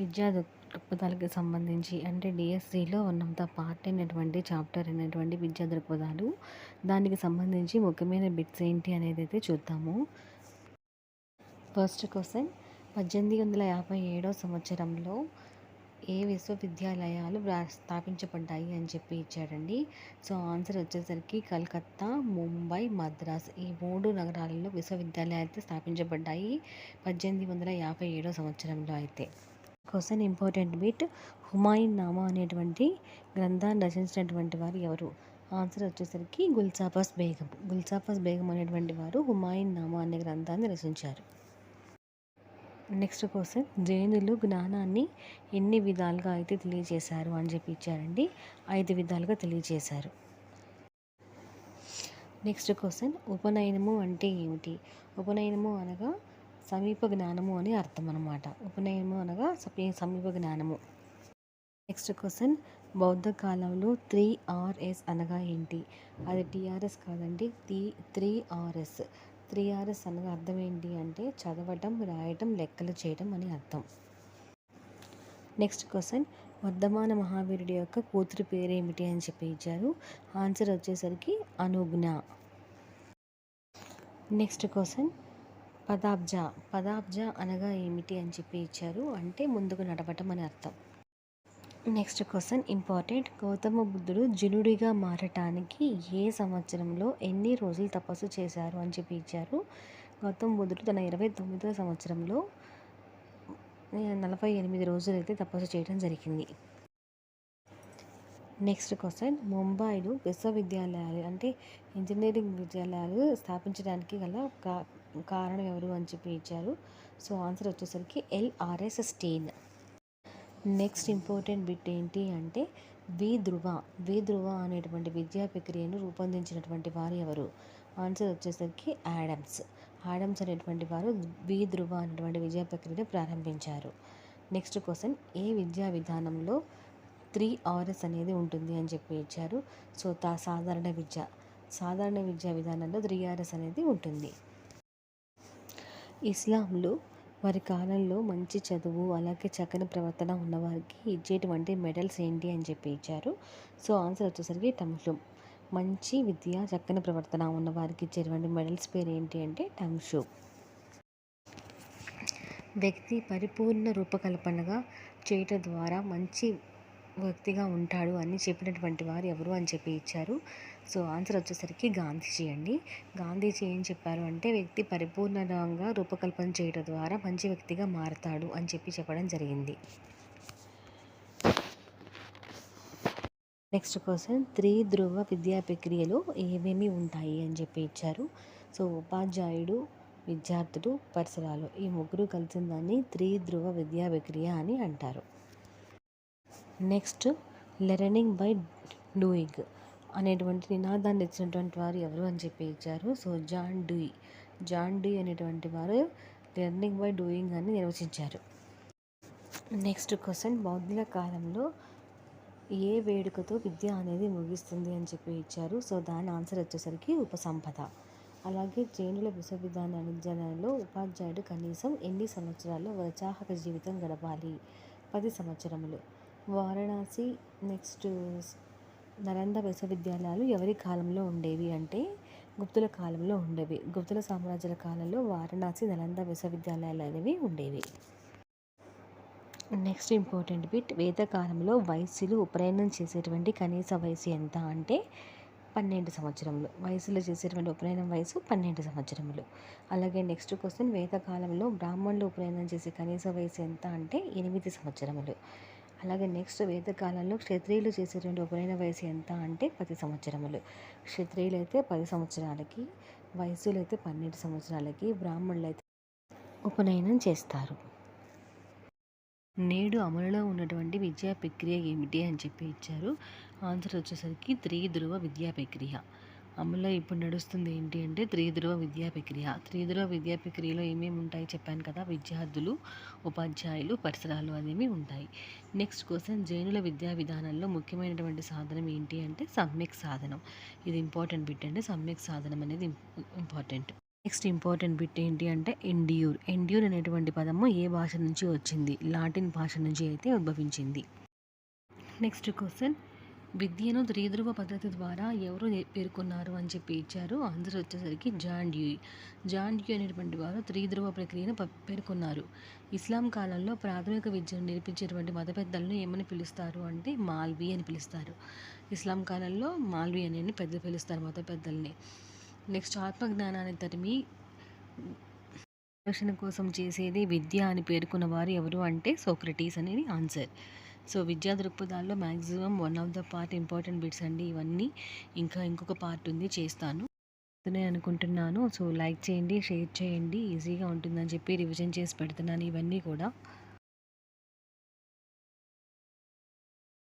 విద్యా దృక్పథాలకు సంబంధించి అంటే డిఎస్సిలో ఉన్నంత ద పార్ట్ అయినటువంటి చాప్టర్ అయినటువంటి విద్యా దృక్పథాలు దానికి సంబంధించి ముఖ్యమైన బిట్స్ ఏంటి అనేది అయితే చూద్దాము. ఫస్ట్ క్వశ్చన్ పద్దెనిమిది వందల యాభై ఏడో సంవత్సరంలో ఏ విశ్వవిద్యాలయాలు స్థాపించబడ్డాయి అని చెప్పి ఇచ్చాడండి. సో ఆన్సర్ వచ్చేసరికి కలకత్తా ముంబై మద్రాస్ ఈ మూడు నగరాలలో విశ్వవిద్యాలయాలు అయితే స్థాపించబడ్డాయి పద్దెనిమిది వందల యాభై ఏడో సంవత్సరంలో అయితే. Question important bit Humayun Nama అనేటువంటి గ్రంథాన్ని రచించినటువంటి వారు ఎవరు? ఆన్సర్ వచ్చేసరికి గుల్సాఫాస్ బేగం. గుల్సాఫాస్ బేగం అనేటువంటి వారు హుమాయూన్ నామా అనే గ్రంథాన్ని రచించారు. నెక్స్ట్ క్వశ్చన్ జైనులు జ్ఞానాన్ని ఎన్ని విధాలుగా అయితే తెలియజేశారు అని చెప్పి ఇచ్చారండి. ఐదు విధాలుగా తెలియజేశారు. నెక్స్ట్ క్వశ్చన్ ఉపనయనము అంటే ఏమిటి? ఉపనయనము అనగా సమీప జ్ఞానము అని అర్థం అనమాట ఉపనయనము అనగా సమీప జ్ఞానము. నెక్స్ట్ క్వశ్చన్ బౌద్ధ కాలంలో త్రీ ఆర్ఎస్ అనగా ఏంటి? అది టీఆర్ఎస్ కాదండి. Three three RS three RS అనగా అర్థం ఏంటి అంటే చదవటం రాయటం లెక్కలు చేయటం అని అర్థం. నెక్స్ట్ క్వశ్చన్ వర్ధమాన మహావీరుడి యొక్క కూతురు పేరేమిటి అని చెప్పి ఇచ్చారు. ఆన్సర్ వచ్చేసరికి అనుజ్ఞ. Next question పదాబ్జ. పదాబ్జ అనగా ఏమిటి అని చెప్పి ఇచ్చారు. అంటే ముందుకు నడవటం అని అర్థం. Next question. ఇంపార్టెంట్. గౌతమ బుద్ధుడు జునుడిగా మారటానికి ఏ సంవత్సరంలో ఎన్ని రోజులు తపస్సు చేశారు అని చెప్పి ఇచ్చారు. గౌతమ బుద్ధుడు తన ఇరవై తొమ్మిదవ సంవత్సరంలో నలభై ఎనిమిది రోజులు అయితే తపస్సు చేయడం జరిగింది. నెక్స్ట్ క్వశ్చన్ ముంబైలో విశ్వవిద్యాలయాలు అంటే ఇంజనీరింగ్ విద్యాలయాలు స్థాపించడానికి గల కారణం ఎవరు అని చెప్పి ఇచ్చారు. సో ఆన్సర్ వచ్చేసరికి ఎల్ఆర్ఎస్ స్టీన్ నెక్స్ట్ ఇంపార్టెంట్ బిట్ ఏంటి అంటే వి ధృవ వి ధృవ అనేటువంటి విద్యా ప్రక్రియను రూపొందించినటువంటి వారు ఎవరు? ఆన్సర్ వచ్చేసరికి యాడమ్స్ యాడమ్స్ అనేటువంటి వారు వి ధృవ అనేటువంటి విద్యా ప్రక్రియను ప్రారంభించారు. నెక్స్ట్ క్వశ్చన్ ఏ విద్యా విధానంలో త్రీ ఆర్ఎస్ అనేది ఉంటుంది అని చెప్పి ఇచ్చారు. సో తా సాధారణ విద్య సాధారణ విద్యా విధానంలో త్రీ ఆర్ఎస్ అనేది ఉంటుంది. ఇస్లాంలో వారి కాలంలో మంచి చదువు అలాగే చక్కని ప్రవర్తన ఉన్నవారికి ఇచ్చేటువంటి మెడల్స్ ఏంటి అని చెప్పి ఇచ్చారు. సో ఆన్సర్ వచ్చేసరికి టమ్షుమ్ మంచి విద్య చక్కని ప్రవర్తన ఉన్నవారికి ఇచ్చేటువంటి మెడల్స్ పేరు ఏంటి అంటే టమ్షూ వ్యక్తి పరిపూర్ణ రూపకల్పనగా చేయటం ద్వారా మంచి వ్యక్తిగా ఉంటాడు అని చెప్పినటువంటి వారు ఎవరు అని చెప్పి ఇచ్చారు. సో ఆన్సర్ వచ్చేసరికి గాంధీజీ అండి. గాంధీజీ ఏం చెప్పారు అంటే వ్యక్తి పరిపూర్ణంగా రూపకల్పన చేయడం ద్వారా మంచి వ్యక్తిగా మారతాడు అని చెప్పి చెప్పడం జరిగింది. Next question. త్రీ ధ్రువ విద్యా ప్రక్రియలో ఏమేమి ఉంటాయి అని చెప్పి ఇచ్చారు. సో ఉపాధ్యాయుడు విద్యార్థులు పరిసరాలు ఈ ముగ్గురు కలిసిన దాన్ని త్రీ ధ్రువ విద్యా ప్రక్రియ అని అంటారు. నెక్స్ట్ లెర్నింగ్ బై డూయింగ్ అనేటువంటి నినాదాన్ని ఇచ్చినటువంటి వారు ఎవరు అని చెప్పి ఇచ్చారు. So John Dewey. John Dewey అనేటువంటి వారు లెర్నింగ్ బై డూయింగ్ అని నిర్వచించారు. నెక్స్ట్ క్వశ్చన్ బౌద్ధుల కాలంలో ఏ వేడుకతో విద్య అనేది ముగిస్తుంది అని చెప్పి ఇచ్చారు. సో దాని ఆన్సర్ వచ్చేసరికి ఉపసంపద. అలాగే జైనుల విశ్వవిద్యాలయంలో ఉపాధ్యాయుడు కనీసం ఎన్ని సంవత్సరాల్లో ఉత్సాహక జీవితం గడపాలి? పది సంవత్సరములు. వారణాసి నెక్స్ట్ నలంద విశ్వవిద్యాలయాలు ఎవరి కాలంలో ఉండేవి అంటే గుప్తుల కాలంలో ఉండేవి. గుప్తుల సామ్రాజ్యాల కాలంలో వారణాసి నలంద విశ్వవిద్యాలయాలు అనేవి ఉండేవి. నెక్స్ట్ ఇంపార్టెంట్ బిట్ వేదకాలంలో వయస్సులు ఉపనయనం చేసేటువంటి కనీస వయసు ఎంత అంటే పన్నెండు సంవత్సరములు. వయసులో చేసేటువంటి ఉపనయనం వయసు పన్నెండు సంవత్సరములు. అలాగే నెక్స్ట్ క్వశ్చన్ వేదకాలంలో బ్రాహ్మణులు ఉపనయనం చేసే కనీస వయసు ఎంత అంటే ఎనిమిది సంవత్సరములు. అలాగే నెక్స్ట్ వేదకాలంలో క్షత్రియులు చేసేటువంటి ఉపనయన వయసు ఎంత అంటే పది సంవత్సరములు. క్షత్రియులు అయితే పది సంవత్సరాలకి వయసులు అయితే పన్నెండు సంవత్సరాలకి బ్రాహ్మణులు అయితే ఉపనయనం చేస్తారు. నేడు అమలులో ఉన్నటువంటి విద్యా ప్రక్రియ ఏమిటి అని చెప్పి ఇచ్చారు. ఆన్సర్ వచ్చేసరికి త్రిధ్రువ విద్యా ప్రక్రియ. అమలులో ఇప్పుడు నడుస్తుంది ఏంటి అంటే త్రిధ్రువ విద్యా ప్రక్రియ. త్రిధ్రువ విద్యా ప్రక్రియలో ఏమేమి ఉంటాయి చెప్పాను కదా? విద్యార్థులు ఉపాధ్యాయులు పరిసరాలు అనేవి ఉంటాయి. నెక్స్ట్ క్వశ్చన్ జైనుల విద్యా విధానంలో ముఖ్యమైనటువంటి సాధనం ఏంటి అంటే సమ్యక్ సాధనం. ఇది ఇంపార్టెంట్ బిట్ అంటే సమ్యక్ సాధనం అనేది ఇంపార్టెంట్. నెక్స్ట్ ఇంపార్టెంట్ బిట్ ఏంటి అంటే ఎండ్యూర్ ఎండ్యూర్ అనేటువంటి పదము ఏ భాష నుంచి వచ్చింది? లాటిన్ భాష నుంచి అయితే ఉద్భవించింది. నెక్స్ట్ క్వశ్చన్ విద్యను త్రిధ్రువ పద్ధతి ద్వారా ఎవరు పేర్కొన్నారు అని చెప్పి ఇచ్చారు. ఆన్సర్ వచ్చేసరికి జాన్ డ్యూయి. జాన్ డ్యూయి అనేటువంటి వారు త్రిధ్రువ ప్రక్రియను ప- పేర్కొన్నారు. ఇస్లాం కాలంలో ప్రాథమిక విద్యను నేర్పించేటువంటి మత పెద్దలను ఏమని పిలుస్తారు అంటే మాల్వి అని పిలుస్తారు. ఇస్లాం కాలంలో మాల్వి అని పెద్ద పిలుస్తారు మత పెద్దల్ని నెక్స్ట్ ఆత్మజ్ఞానాన్ని తరిమి రక్షణ కోసం చేసేది విద్య అని పేర్కొన్న వారు ఎవరు అంటే సోక్రటీస్ అనేది ఆన్సర్. సో విద్యా దృక్పథాల్లో maximum one of the part important bits అండి ఇవన్నీ. ఇంకా ఇంకొక పార్ట్ ఉంది చేస్తాను. అదే అనుకుంటున్నాను. సో లైక్ చేయండి షేర్ చేయండి. ఈజీగా ఉంటుందని చెప్పి రివిజన్ చేసి పెడుతున్నాను ఇవన్నీ కూడా.